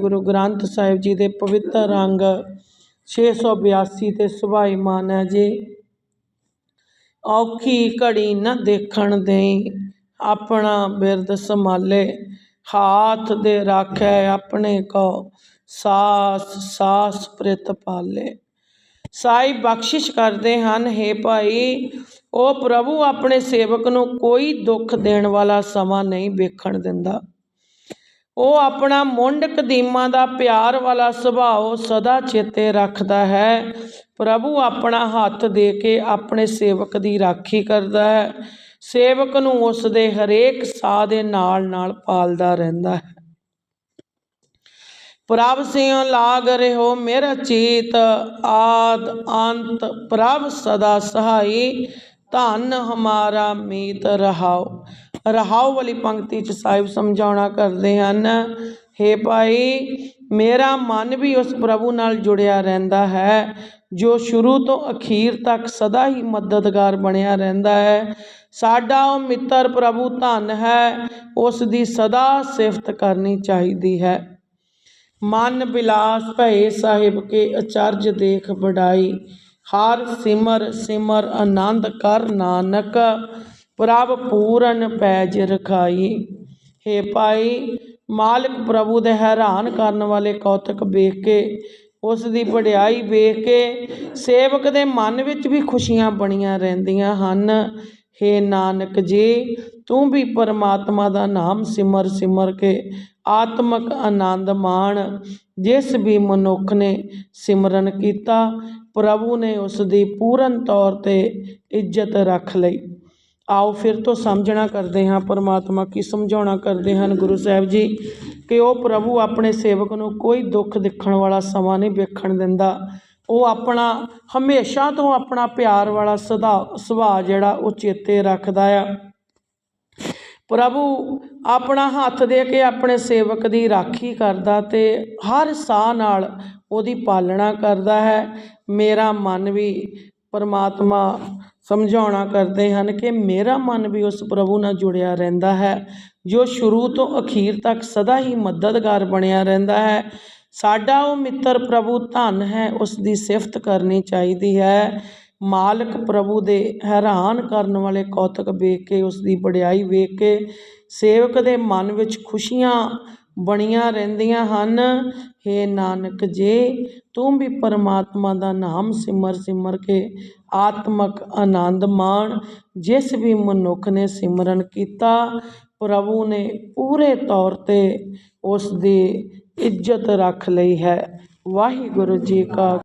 ਗੁਰੂ ਗ੍ਰੰਥ ਸਾਹਿਬ ਜੀ ਦੇ ਪਵਿੱਤਰ ਅੰਗ 682 ਤੇ ਸੁਭਾਈਮਾਨ ਹੈ ਜੀ। ਔਖੀ ਘੜੀ ਨਾ ਦੇਖਣ ਦੇਈ, ਆਪਣਾ ਬਿਰਦ ਸੰਭਾਲੇ, ਹਾਥ ਦੇ ਰਾਖੈ ਆਪਣੇ ਕੋ, ਸਾਸ ਸਾਸ ਪ੍ਰਿਤ ਪਾਲੇ। ਸਾਈ ਬਖਸ਼ਿਸ਼ ਕਰਦੇ ਹਨ हे ਭਾਈ, ਉਹ ਪ੍ਰਭੂ ਆਪਣੇ ਸੇਵਕ ਨੂੰ ਕੋਈ ਦੁੱਖ ਦੇਣ ਵਾਲਾ ਸਮਾਂ ਨਹੀਂ ਵੇਖਣ ਦਿੰਦਾ। ਉਹ ਆਪਣਾ ਮੁੰਡ ਕਦੀਮਾਂ ਦਾ ਪਿਆਰ ਵਾਲਾ ਸੁਭਾਅ ਸਦਾ ਚੇਤੇ ਰੱਖਦਾ ਹੈ। ਪ੍ਰਭੂ ਆਪਣਾ ਹੱਥ ਦੇ ਕੇ ਆਪਣੇ ਸੇਵਕ ਦੀ ਰਾਖੀ ਕਰਦਾ ਹੈ। ਸੇਵਕ ਨੂੰ ਉਸ ਦੇ ਹਰੇਕ ਸਾਹ ਦੇ ਨਾਲ ਨਾਲ ਪਾਲਦਾ ਰਹਿੰਦਾ ਹੈ। ਪ੍ਰਭ ਸਿਉ ਲਾਗ ਰਹਿਓ ਮੇਰਾ ਚੀਤ, ਆਦ ਅੰਤ ਪ੍ਰਭ ਸਦਾ ਸਹਾਈ, ਧਨ ਹਮਾਰਾ ਮੀਤ ਰਹਾਓ ਰਹਾਓ ਵਾਲੀ ਪੰਕਤੀ ਚ ਸਾਹਿਬ ਸਮਝਾਉਣਾ ਕਰਦੇ ਹਨ। हे ਭਾਈ, ਮੇਰਾ ਮਨ ਵੀ ਉਸ ਪ੍ਰਭੂ ਨਾਲ ਜੁੜਿਆ ਰਹਿੰਦਾ ਹੈ, ਜੋ ਸ਼ੁਰੂ ਤੋਂ ਅਖੀਰ ਤੱਕ ਸਦਾ ਹੀ ਮਦਦਗਾਰ ਬਣਿਆ ਰਹਿੰਦਾ ਹੈ। ਸਾਡਾ ਉਹ ਮਿੱਤਰ ਪ੍ਰਭੂ ਧਨ ਹੈ, ਉਸ ਦੀ ਸਦਾ ਸਿਫਤ ਕਰਨੀ ਚਾਹੀਦੀ ਹੈ। ਮਨ ਬਿਲਾਸ ਭਏ ਸਾਹਿਬ ਕੇ ਅਚਰਜ ਦੇਖ ਬੜਾਈ ਹਰ ਸਿਮਰ ਸਿਮਰ ਆਨੰਦ ਕਰ ਨਾਨਕ। ਪ੍ਰਭ ਪੂਰਨ ਪੈਜ ਰਖਾਈ। हे ਭਾਈ, ਮਾਲਕ ਪ੍ਰਭੂ ਦੇ ਹੈਰਾਨ ਕਰਨ ਵਾਲੇ ਕੌਤਕ ਵੇਖ ਕੇ ਉਸ ਦੀ ਵਡਿਆਈ ਵੇਖ ਕੇ ਸੇਵਕ ਦੇ ਮਨ ਵਿੱਚ ਵੀ ਖੁਸ਼ੀਆਂ ਬਣੀਆਂ ਰਹਿੰਦੀਆਂ ਹਨ। हे ਨਾਨਕ ਜੀ, ਤੂੰ ਵੀ ਪਰਮਾਤਮਾ ਦਾ ਨਾਮ ਸਿਮਰ ਸਿਮਰ ਕੇ ਆਤਮਕ ਆਨੰਦ ਮਾਣ। ਜਿਸ ਵੀ ਮਨੁੱਖ ਨੇ ਸਿਮਰਨ ਕੀਤਾ, ਪ੍ਰਭੂ ਨੇ ਉਸ ਦੀ ਪੂਰਨ ਤੌਰ ਤੇ ਇੱਜ਼ਤ ਰੱਖ ਲਈ। ਆਓ ਫਿਰ ਤੋਂ ਸਮਝਣਾ ਕਰਦੇ ਹਾਂ, ਪਰਮਾਤਮਾ ਕੀ ਸਮਝਾਉਣਾ ਕਰਦੇ ਹਨ ਗੁਰੂ ਸਾਹਿਬ ਜੀ, ਕਿ ਉਹ ਪ੍ਰਭੂ ਆਪਣੇ ਸੇਵਕ ਨੂੰ ਕੋਈ ਦੁੱਖ ਦੇਖਣ ਵਾਲਾ ਸਮਾਂ ਨਹੀਂ ਵੇਖਣ ਦਿੰਦਾ। ਉਹ ਆਪਣਾ, ਹਮੇਸ਼ਾ ਤੋਂ ਆਪਣਾ ਪਿਆਰ ਵਾਲਾ ਸਦਾ, ਸੁਭਾਅ ਜਿਹੜਾ ਉਹ ਚੇਤੇ ਰੱਖਦਾ ਆ। ਪ੍ਰਭੂ ਆਪਣਾ ਹੱਥ ਦੇ ਕੇ ਆਪਣੇ ਸੇਵਕ ਦੀ ਰਾਖੀ ਕਰਦਾ ਤੇ ਹਰ ਸਾਹ ਨਾਲ ਉਹਦੀ ਪਾਲਣਾ ਕਰਦਾ ਹੈ। ਮੇਰਾ ਮਨ ਵੀ ਪਰਮਾਤਮਾ ਸਮਝਾਉਣਾ ਕਰਦੇ ਹਨ ਕਿ ਮੇਰਾ ਮਨ ਵੀ ਉਸ ਪ੍ਰਭੂ ਨਾਲ ਜੁੜਿਆ ਰਹਿੰਦਾ ਹੈ, ਜੋ ਸ਼ੁਰੂ ਤੋਂ ਅਖੀਰ ਤੱਕ ਸਦਾ ਹੀ ਮਦਦਗਾਰ ਬਣਿਆ ਰਹਿੰਦਾ ਹੈ। ਸਾਡਾ ਉਹ ਮਿੱਤਰ ਪ੍ਰਭੂ ਧਨ ਹੈ, ਉਸ ਦੀ ਸਿਫਤ ਕਰਨੀ ਚਾਹੀਦੀ ਹੈ। ਮਾਲਕ ਪ੍ਰਭੂ ਦੇ ਹੈਰਾਨ ਕਰਨ ਵਾਲੇ ਕੌਤਕ ਵੇਖ ਕੇ, ਉਸ ਦੀ ਵਡਿਆਈ ਵੇਖ ਕੇ, ਸੇਵਕ ਦੇ ਮਨ ਵਿੱਚ ਖੁਸ਼ੀਆਂ ਬਣੀਆਂ ਰਹਿੰਦੀਆਂ ਹਨ। हे ਨਾਨਕ ਜੇ, ਤੂੰ ਵੀ ਪਰਮਾਤਮਾ ਦਾ ਨਾਮ ਸਿਮਰ ਸਿਮਰ ਕੇ ਆਤਮਕ ਆਨੰਦ ਮਾਣ। ਜਿਸ ਵੀ ਮਨੁੱਖ ਨੇ ਸਿਮਰਨ ਕੀਤਾ, ਪ੍ਰਭੂ ਨੇ ਪੂਰੇ ਤੌਰ ਤੇ ਉਸ ਦੀ ਇੱਜ਼ਤ ਰੱਖ ਲਈ ਹੈ। ਵਾਹਿਗੁਰੂ ਜੀ ਕਾ